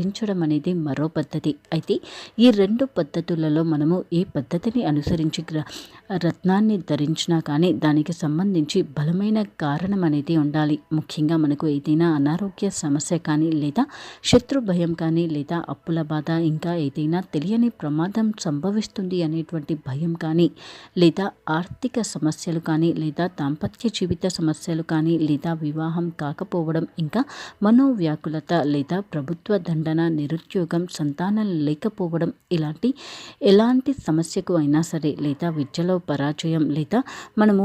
భరించడం అనేది మరో పద్ధతి. అయితే ఈ రెండు పద్ధతులలో మనము ఏ పద్ధతిని అనుసరించి రత్నాన్ని ధరించినా కానీ దానికి సంబంధించి బలమైన కారణం అనేది ఉండాలి. ముఖ్యంగా మనకు ఏదైనా అనారోగ్య సమస్య కానీ లేదా శత్రు భయం కానీ లేదా అప్పుల బాధ ఇంకా ఏదైనా తెలియని ప్రమాదం సంభవిస్తుంది అనేటువంటి భయం కానీ లేదా ఆర్థిక సమస్యలు కానీ లేదా దాంపత్య జీవిత సమస్యలు కానీ లేదా వివాహం కాకపోవడం ఇంకా మనోవ్యాకులత లేదా ప్రభుత్వ దండ దండన నిరుద్యోగం సంతానం లేకపోవడం ఇలాంటి ఎలాంటి సమస్యకు అయినా సరే లేదా విద్యలో పరాజయం లేదా మనము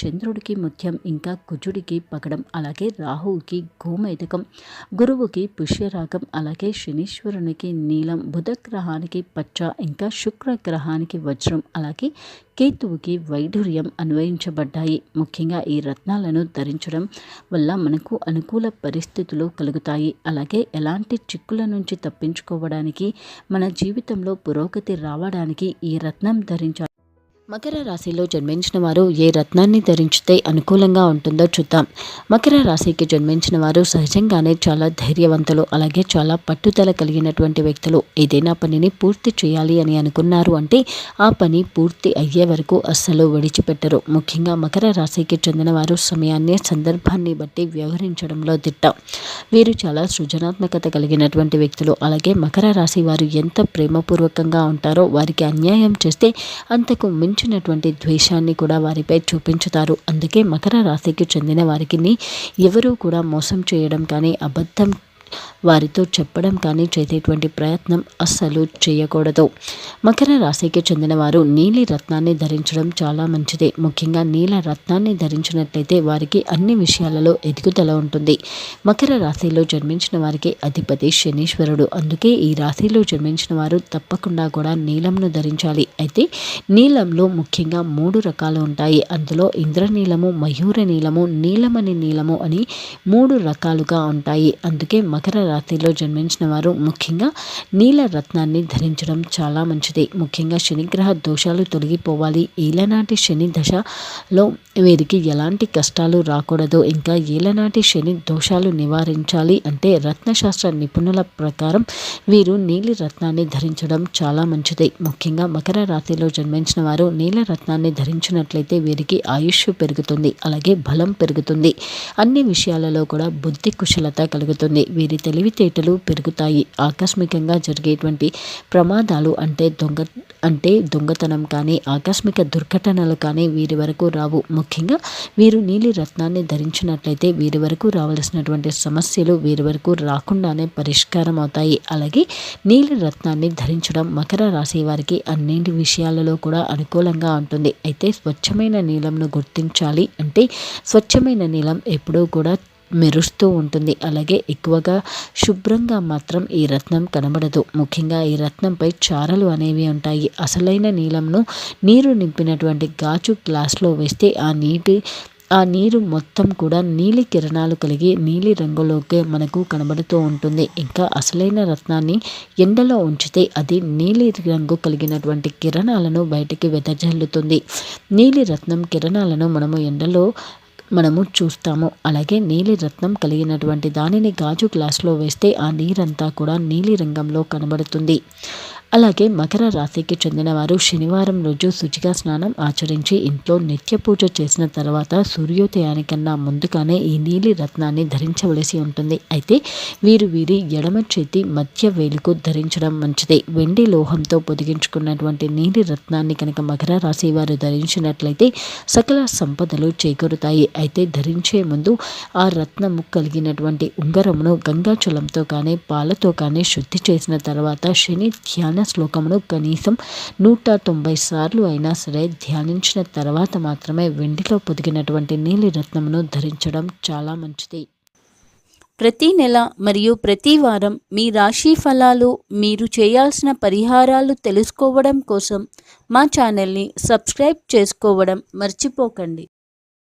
చంద్రుడికి ముత్యం ఇంకా కుజుడికి పగడం అలాగే రాహువుకి గోమేదకం గురువుకి పుష్యరాగం అలాగే శనీశ్వరునికి నీలం బుధ గ్రహానికి పచ్చ ఇంకా శుక్ర గ్రహానికి వజ్రం అలాగే కేతువుకి వైఢూర్యం అన్వయించబడ్డాయి. ముఖ్యంగా ఈ రత్నాలను ధరించడం వల్ల మనకు అనుకూల పరిస్థితులు కలుగుతాయి. అలాగే ఎలాంటి చిక్కుల నుంచి తప్పించుకోవడానికి మన జీవితంలో పురోగతి రావడానికి ఈ రత్నం ధరించాలి. మకర రాశిలో జన్మించిన వారు ఏ రత్నాన్ని ధరించితే అనుకూలంగా ఉంటుందో చూద్దాం. మకర రాశికి జన్మించిన వారు సహజంగానే చాలా ధైర్యవంతులు అలాగే చాలా పట్టుదల కలిగినటువంటి వ్యక్తులు. ఏదైనా పనిని పూర్తి చేయాలి అని అనుకున్నారు అంటే ఆ పని పూర్తి అయ్యే వరకు అస్సలు విడిచిపెట్టరు. ముఖ్యంగా మకర రాశికి చెందిన వారు సమయాన్ని సందర్భాన్ని బట్టి వ్యవహరించడంలో దిట్ట. వీరు చాలా సృజనాత్మకత కలిగినటువంటి వ్యక్తులు అలాగే మకర రాశి వారు ఎంత ప్రేమపూర్వకంగా ఉంటారో వారికి అన్యాయం చేస్తే అంతకు మించి మించినటువంటి ద్వేషాన్ని కూడా వారిపై చూపించుతారు. అందుకే మకర రాశికి చెందిన వారికి ఎవరూ కూడా మోసం చేయడం కానీ అబద్ధం వారితో చెప్పడం కానీ చేసేటువంటి ప్రయత్నం అస్సలు చేయకూడదు. మకర రాశికి చెందిన వారు నీలి రత్నాన్ని ధరించడం చాలా మంచిది. ముఖ్యంగా నీల రత్నాన్ని ధరించినట్లయితే వారికి అన్ని విషయాలలో ఎదుగుదల ఉంటుంది. మకర రాశిలో జన్మించిన వారికి అధిపతి శనీశ్వరుడు. అందుకే ఈ రాశిలో జన్మించిన వారు తప్పకుండా కూడా నీలంను ధరించాలి. అయితే నీలంలో ముఖ్యంగా మూడు రకాలు ఉంటాయి. అందులో ఇంద్రనీలము మయూర నీలము నీలమణి నీలము అని మూడు రకాలుగా ఉంటాయి. అందుకే మకర రాత్రిలో జన్మించిన వారు ముఖ్యంగా నీల రత్నాన్ని ధరించడం చాలా మంచిది. ముఖ్యంగా శనిగ్రహ దోషాలు తొలగిపోవాలి. ఏలనాటి శని దశలో వీరికి ఎలాంటి కష్టాలు రాకూడదు. ఇంకా ఏలనాటి శని దోషాలు నివారించాలి అంటే రత్నశాస్త్ర నిపుణుల ప్రకారం వీరు నీలి రత్నాన్ని ధరించడం చాలా మంచిది. ముఖ్యంగా మకర రాశిలో జన్మించిన వారు నీల రత్నాన్ని ధరించినట్లయితే వీరికి ఆయుష్ పెరుగుతుంది అలాగే బలం పెరుగుతుంది. అన్ని విషయాలలో కూడా బుద్ధి కుశలత కలుగుతుంది. వీరి తెలివితేటలు పెరుగుతాయి. ఆకస్మికంగా జరిగేటువంటి ప్రమాదాలు అంటే దొంగ అంటే దొంగతనం కానీ ఆకస్మిక దుర్ఘటనలు కానీ వీరి వరకు రావు. ముఖ్యంగా వీరు నీలి రత్నాన్ని ధరించినట్లయితే వీరి వరకు రావలసినటువంటి సమస్యలు వీరి వరకు రాకుండానే పరిష్కారం అవుతాయి అలాగే నీలి రత్నాన్ని ధరించడం మకర రాశి వారికి అన్నింటి విషయాలలో కూడా అనుకూలంగా ఉంటుంది. అయితే స్వచ్ఛమైన నీలంను గుర్తించాలి అంటే స్వచ్ఛమైన నీలం ఎప్పుడూ కూడా మెరుస్తూ ఉంటుంది. అలాగే ఎక్కువగా శుభ్రంగా మాత్రం ఈ రత్నం కనబడదు. ముఖ్యంగా ఈ రత్నంపై చారలు అనేవి ఉంటాయి. అసలైన నీలంను నీరు నింపినటువంటి గాజు గ్లాస్లో వేస్తే ఆ నీటి ఆ నీరు మొత్తం కూడా నీలి కిరణాలు కలిగి నీలి రంగులోకి మనకు కనబడుతూ ఉంటుంది. ఇంకా అసలైన రత్నాన్ని ఎండలో ఉంచితే అది నీలి రంగు కలిగినటువంటి కిరణాలను బయటికి వెదజల్లుతుంది. నీలి రత్నం కిరణాలను మనము ఎండలో మనము చూస్తాము. అలాగే నీలి రత్నం కలిగినటువంటి దానిని గాజు గ్లాస్లో వేస్తే ఆ నీరంతా కూడా నీలి రంగంలో కనబడుతుంది. అలాగే మకర రాశికి చెందినవారు శనివారం రోజు శుచిగా స్నానం ఆచరించి ఇంట్లో నిత్య పూజ చేసిన తర్వాత సూర్యోదయానికన్నా ముందుగానే ఈ నీలి రత్నాన్ని ధరించవలసి ఉంటుంది. అయితే వీరు వీరి ఎడమ చేతి మధ్య వేలుకు ధరించడం మంచిది. వెండి లోహంతో పొదిగించుకున్నటువంటి నీలి రత్నాన్ని కనుక మకర రాశి వారు ధరించినట్లయితే సకల సంపదలు చేకూరుతాయి. అయితే ధరించే ముందు ఆ రత్నము కలిగినటువంటి ఉంగరమును గంగాచలంతో కానీ పాలతో కానీ శుద్ధి చేసిన తర్వాత శని ధ్యాన శ్లోకమును కనీసం నూట తొంభై సార్లు అయినా సరే ధ్యానించిన తర్వాత మాత్రమే వెండిలో పొదిగినటువంటి నీలి రత్నమును ధరించడం చాలా మంచిది. ప్రతి నెల మరియు ప్రతి వారం మీ రాశి ఫలాలు మీరు చేయాల్సిన పరిహారాలు తెలుసుకోవడం కోసం మా ఛానల్ని సబ్స్క్రైబ్ చేసుకోవడం మర్చిపోకండి.